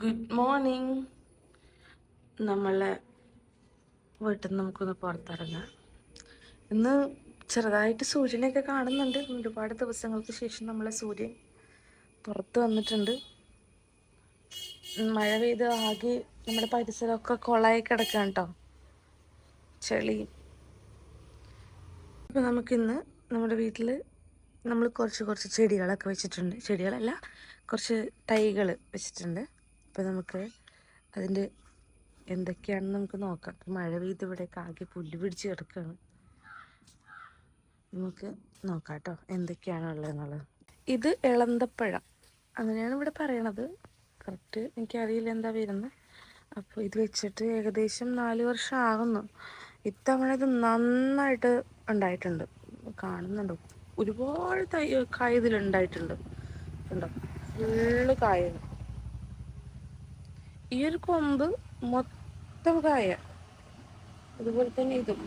Good morning നമ്മളെ വീട്ടിൽ നിന്ന് നമുക്കൊന്ന് പുറത്തിറങ്ങാം. ഇന്ന് ചെറുതായിട്ട് സൂര്യനെയൊക്കെ കാണുന്നുണ്ട്. ഒരുപാട് ദിവസങ്ങൾക്ക് ശേഷം നമ്മളെ സൂര്യൻ പുറത്ത് വന്നിട്ടുണ്ട്. മഴ പെയ്ത് ആകെ നമ്മുടെ പരിസരമൊക്കെ കൊളായി കിടക്കാം കേട്ടോ. ചെളി. അപ്പം നമുക്കിന്ന് നമ്മുടെ വീട്ടിൽ നമ്മൾ കുറച്ച് കുറച്ച് ചെടികളൊക്കെ വെച്ചിട്ടുണ്ട്. ചെടികളല്ല കുറച്ച് തൈകൾ വെച്ചിട്ടുണ്ട്. അപ്പോൾ നമുക്ക് അതിന്റെ എന്തൊക്കെയാണെന്ന് നമുക്ക് നോക്കാം. മഴ പെയ്ത് ഇവിടെയൊക്കെ ആകെ പുല്ല് പിടിച്ച് കിടക്കുകയാണ് നമുക്ക് നോക്കാം കേട്ടോ എന്തൊക്കെയാണ് ഉള്ളതെന്നുള്ളത്. ഇത് ഇളന്തപ്പഴം അങ്ങനെയാണ് ഇവിടെ പറയണത്. കറക്റ്റ് എനിക്കറിയില്ല എന്താ വരുന്നത് അപ്പോൾ ഇത് വെച്ചിട്ട് ഏകദേശം നാല് വർഷം ആകുന്നു ഇത്തവണ ഇത് നന്നായിട്ട് ഉണ്ടായിട്ടുണ്ട്. കാണുന്നുണ്ടോ? ഒരുപാട് തൈ കായ ഇതിലുണ്ടായിട്ടുണ്ട്. ഉണ്ടോ ഫുള്ള് കായ ഈ ഒരു കൊമ്പ് മൊത്തം കായ അതുപോലെ തന്നെ ഇതും.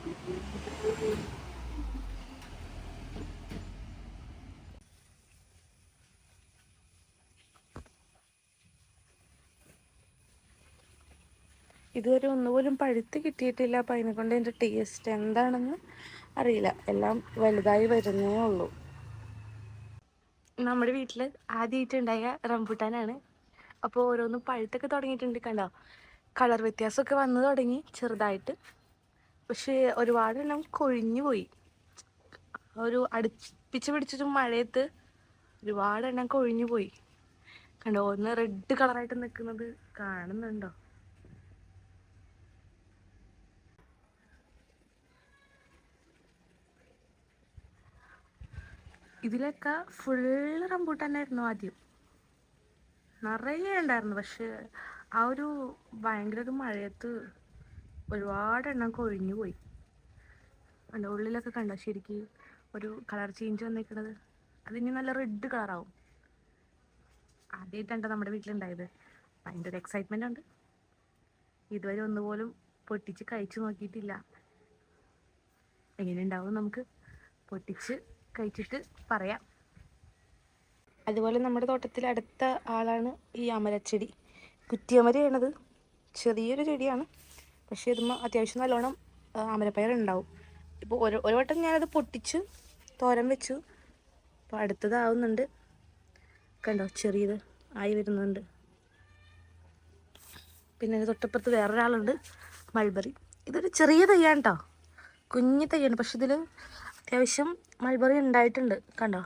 ഇതുവരെ ഒന്നുപോലും പഴുത്ത് കിട്ടിയിട്ടില്ല. അപ്പം അതിനെക്കൊണ്ട് അതിന്റെ ടേസ്റ്റ് എന്താണെന്ന് അറിയില്ല. എല്ലാം വലുതായി വരുന്നേ ഉള്ളൂ. നമ്മുടെ വീട്ടിൽ ആദ്യമായിട്ടുണ്ടായ റംബുട്ടാനാണ്. അപ്പോൾ ഓരോന്നും പഴുത്തൊക്കെ തുടങ്ങിയിട്ടുണ്ട് കണ്ടോ? കളർ വ്യത്യാസമൊക്കെ വന്നു തുടങ്ങി ചെറുതായിട്ട്. പക്ഷേ ഒരുപാടെണ്ണം കൊഴിഞ്ഞു പോയി. ഒരു അടുപ്പിച്ച് പിടിച്ചിട്ട് മഴയത്ത് ഒരുപാടെണ്ണം കൊഴിഞ്ഞു പോയി. കണ്ടോ? ഒന്ന് റെഡ് കളറായിട്ട് നിൽക്കുന്നത് കാണുന്നുണ്ടോ? ഇതിലൊക്കെ ഫുള്ള് റംബൂട്ടാനായിരുന്നു ആദ്യം. നിറയെ ഉണ്ടായിരുന്നു. പക്ഷെ ആ ഒരു ഭയങ്കര ഒരു മഴയത്ത് ഒരുപാട് എണ്ണം കൊഴിഞ്ഞു പോയി. കണ്ടോ ഉള്ളിലൊക്കെ കണ്ടോ? ശരിക്ക് ഒരു കളർ ചേഞ്ച് വന്നിരിക്കുന്നത് അതിന് നല്ല റെഡ് കളറാവും. ആദ്യമായിട്ടാണ് നമ്മുടെ വീട്ടിലുണ്ടായത്. ഭയങ്കര ഒരു എക്സൈറ്റ്മെന്റ് ഉണ്ട്. ഇതുവരെ ഒന്നുപോലും പൊട്ടിച്ച് കഴിച്ചു നോക്കിയിട്ടില്ല. എങ്ങനെ ഉണ്ടാവും നമുക്ക്? പൊട്ടിച്ച് കഴിച്ചിട്ട് പറയാം. അതുപോലെ നമ്മുടെ തോട്ടത്തിൽ അടുത്ത ആളാണ് ഈ അമരച്ചെടി. കുറ്റിയമരയാണത് ചെറിയൊരു ചെടിയാണ്. പക്ഷേ ഇതുമ്പോൾ അത്യാവശ്യം നല്ലോണം ഉണ്ടാവും ഇപ്പോൾ ഒരു ഒരു വട്ടം ഞാനത് പൊട്ടിച്ച് തോരൻ വെച്ചു. അപ്പോൾ അടുത്തതാവുന്നുണ്ട്. കണ്ടോ? ചെറിയത് ആയി വരുന്നുണ്ട്. പിന്നെ തൊട്ടപ്പുറത്ത് വേറൊരാളുണ്ട്. മൾബറി. ഇതൊരു ചെറിയ തയ്യാണ് കേട്ടോ കുഞ്ഞു തയ്യാണ് പക്ഷെ ഇതിൽ അത്യാവശ്യം മൾബറി ഉണ്ടായിട്ടുണ്ട്. കണ്ടോ?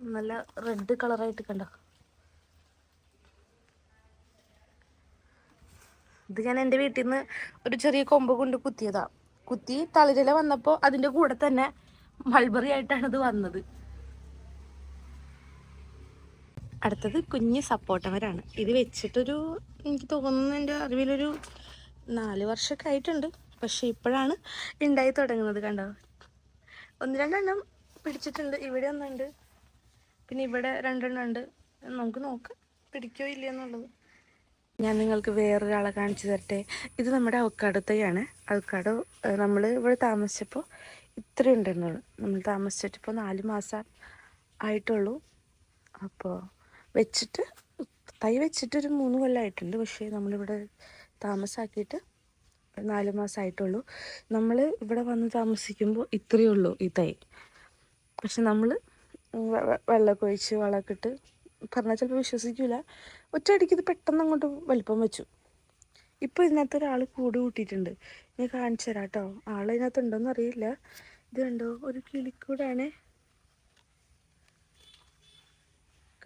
നല്ല റെഡ് കളറായിട്ട് കണ്ടോ? ഇത് ഞാൻ എന്റെ വീട്ടിൽ നിന്ന് ഒരു ചെറിയ കൊമ്പ് കൊണ്ട് കുത്തിയതാ. കുത്തി തളിരില വന്നപ്പോൾ അതിന്റെ കൂടെ തന്നെ മൾബറി ആയിട്ടാണ് ഇത് വന്നത്. അടുത്തത് കുഞ്ഞ് സപ്പോർട്ടവരാണ് ഇത് വെച്ചിട്ടൊരു എനിക്ക് തോന്നുന്നു എന്റെ അറിവിലൊരു നാല് വർഷമൊക്കെ ആയിട്ടുണ്ട്. പക്ഷേ ഇപ്പോഴാണ് ഉണ്ടായി തുടങ്ങുന്നത് കണ്ടോ? ഒന്ന് രണ്ടെണ്ണം പിടിച്ചിട്ടുണ്ട്. ഇവിടെ ഒന്നുണ്ട്. പിന്നെ ഇവിടെ രണ്ടെണ്ണം ഉണ്ട്. നമുക്ക് നോക്കാം. പിടിക്കോ ഇല്ല എന്നുള്ളത്. ഞാൻ നിങ്ങൾക്ക് വേറൊരാളെ കാണിച്ചു തരട്ടെ. ഇത് നമ്മുടെ അവക്കാടത്തെയാണ് തൈയാണ് അവക്കാടോ നമ്മൾ ഇവിടെ താമസിച്ചപ്പോൾ ഇത്രയും ഉണ്ടായിരുന്നുള്ളൂ നമ്മൾ താമസിച്ചിട്ട് ഇപ്പോൾ നാല് മാസം ആയിട്ടുള്ളൂ. അപ്പോൾ വെച്ചിട്ട് തൈ വെച്ചിട്ട് ഒരു മൂന്ന് കൊല്ലമായിട്ടുണ്ട് പക്ഷേ നമ്മളിവിടെ താമസമാക്കിയിട്ട് നാല് മാസമായിട്ടുള്ളൂ നമ്മൾ ഇവിടെ വന്ന് താമസിക്കുമ്പോൾ ഇത്രയേ ഉള്ളൂ ഈ തൈ. പക്ഷെ നമ്മൾ വെള്ളമൊക്കെ ഒഴിച്ച് വളമൊക്കെ ഇട്ട് പറഞ്ഞാൽ ചിലപ്പോൾ വിശ്വസിക്കില്ല ഒറ്റയടിക്ക് ഇത് പെട്ടെന്ന് അങ്ങോട്ട് വലിപ്പം വെച്ചു. ഇപ്പോൾ ഇതിനകത്ത് ഒരാൾ കൂട് കൂട്ടിയിട്ടുണ്ട്. ഞാൻ കാണിച്ചു തരാം കേട്ടോ. ആൾ ഇതിനകത്ത് ഉണ്ടോയെന്ന് അറിയില്ല. ഇത് കണ്ടോ? ഒരു കിളിക്കൂടാണ്.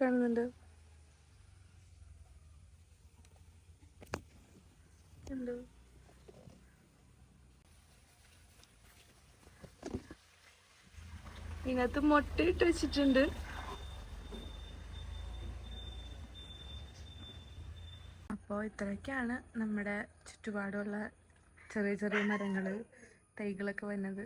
കാണുന്നുണ്ട്? ഉണ്ടോ ഇതിനകത്ത് മുട്ടയിട്ട് വെച്ചിട്ടുണ്ട്. അപ്പോൾ ഇത്രയൊക്കെയാണ് നമ്മുടെ ചുറ്റുപാടുള്ള ചെറിയ ചെറിയ മരങ്ങൾ തൈകളൊക്കെ വരുന്നത്